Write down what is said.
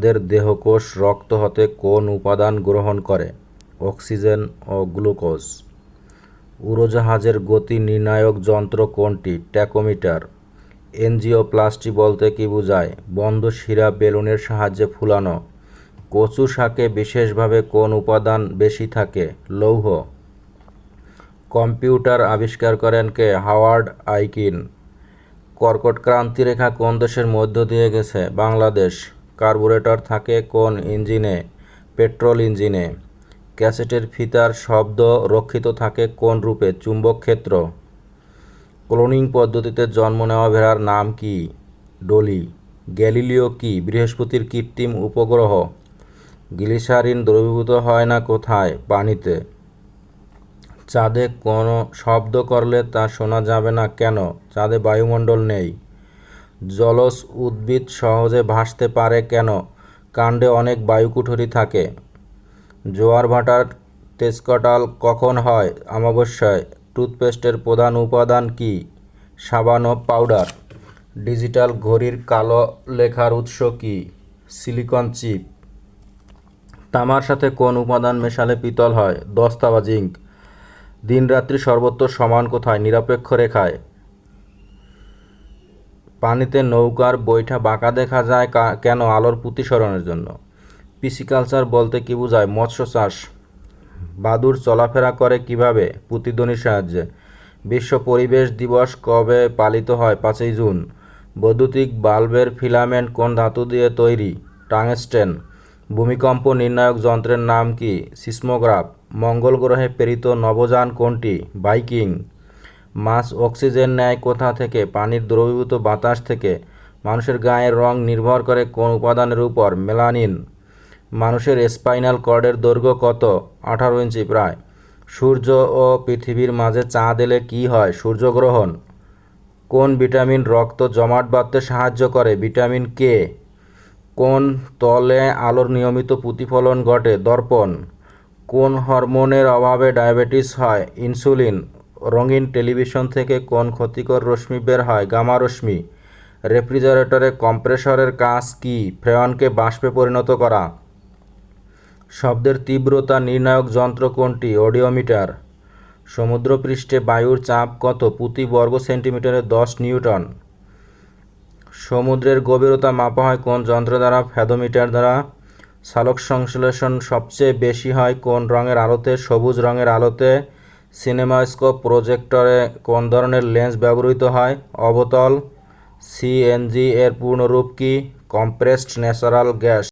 আমাদের দেহকোষ রক্ত হতে কোন উপাদান গ্রহণ করে? অক্সিজেন ও গ্লুকোজ। উড়োজাহাজের গতি নির্ণায়ক যন্ত্র কোনটি? ট্যাকোমিটার। এনজিওপ্লাস্টি বলতে কি বোঝায়? বন্ধ শিরা বেলুনের সাহায্যে ফুলানো। কচু শাকে বিশেষভাবে কোন উপাদান বেশি থাকে? লৌহ। কম্পিউটার আবিষ্কার করেন কে? হাওয়ার্ড আইকিন। কর্কট ক্রান্তি রেখা কোন দেশের মধ্য দিয়ে গেছে? বাংলাদেশ। কার্বুরেটর থাকে কোন ইঞ্জিনে? পেট্রোল ইঞ্জিনে। ক্যাসেটের ফিতার শব্দ রক্ষিত থাকে কোন রূপে? চুম্বক ক্ষেত্র। ক্লোনিং পদ্ধতিতে জন্ম নেওয়া ভেড়ার নাম কি? ডলি। গ্যালিলিও কি? বৃহস্পতির কৃত্রিম উপগ্রহ। গ্লিসারিন দ্রবীভূত হয় না কোথায়? পানিতে। চাঁদে কোনো শব্দ করলে তা শোনা যাবে না কেন? চাঁদে বায়ুমণ্ডল নেই। জলজ উদ্ভিদ সহজে ভাসতে পারে কেন? কাণ্ডে অনেক বায়ুকুঠরি থাকে। জোয়ার ভাটার তেজকটাল কখন হয়? অমাবস্যায়। টুথপেস্টের প্রধান উপাদান কি? সাবান ও পাউডার। ডিজিটাল ঘড়ির কালো লেখার উৎস কি? Silicon chip. তামার সাথে কোন উপাদান মেশালে পিতল হয়? দস্তা বা জিঙ্ক দিনরাত্রি সর্বত্র সমান কোথায়? নিরপেক্ষ রেখায়। পানিতে নৌকার বৈঠা বাঁকা দেখা যায় কেন আলোর প্রতিসরণের জন্য? পিসিকালচার বলতে কি বোঝায়? মৎস্য চাষ বাদুর চলাফেরা করে কীভাবে? প্রতিধ্বনির সাহায্যে। বিশ্ব পরিবেশ দিবস কবে পালিত হয়? পাঁচই জুন। বৈদ্যুতিক বাল্বের ফিলামেন্ট কোন ধাতু দিয়ে তৈরি? টাংস্টেন। ভূমিকম্প নির্ণায়ক যন্ত্রের নাম কি? সিসমোগ্রাফ। মঙ্গল গ্রহে প্রেরিত নবযান কোনটি? বাইকিং মাছ অক্সিজেন নেয় কোথা থেকে? পানির দ্রবীভূত বাতাস থেকে। মানুষের গায়ের রং নির্ভর করে কোন উপাদানের উপর। মেলানিন। মানুষের স্পাইনাল কর্ডের দৈর্ঘ্য কত? আঠারো ইঞ্চি প্রায়। সূর্য ও পৃথিবীর মাঝে চাঁদ এলে কী হয়? সূর্যগ্রহণ কোন ভিটামিন রক্ত জমাট বাঁধতে সাহায্য করে? Vitamin K? কোন তলে আলোর নিয়মিত প্রতিফলন ঘটে? দর্পণ। কোন হরমোনের অভাবে ডায়াবেটিস হয়? ইনসুলিন। রঙিন টেলিভিশন থেকে কোন ক্ষতিকর রশ্মি বের হয়? গামা রশ্মি। রেফ্রিজারেটরে কম্প্রেসরের কাজ কি? ফ্রেয়নকে বাষ্পে পরিণত করা। শব্দের তীব্রতা নির্ণায়ক যন্ত্র কোনটি? অডিওমিটার। সমুদ্রপৃষ্ঠে বায়ুর চাপ কত? প্রতি বর্গ সেন্টিমিটারে দশ নিউটন। সমুদ্রের গভীরতা মাপা হয় কোন যন্ত্র দ্বারা? ফ্যাদোমিটার দ্বারা। সালোক সংশ্লেষণ সবচেয়ে বেশি হয় কোন রঙের আলোতে? সবুজ রঙের আলোতে। সিনেমাস্কোপ প্রজেক্টরে কোন ধরনের লেন্স ব্যবহৃত হয়? অবতল সিএনজি এর পূর্ণরূপ কী? Compressed natural gas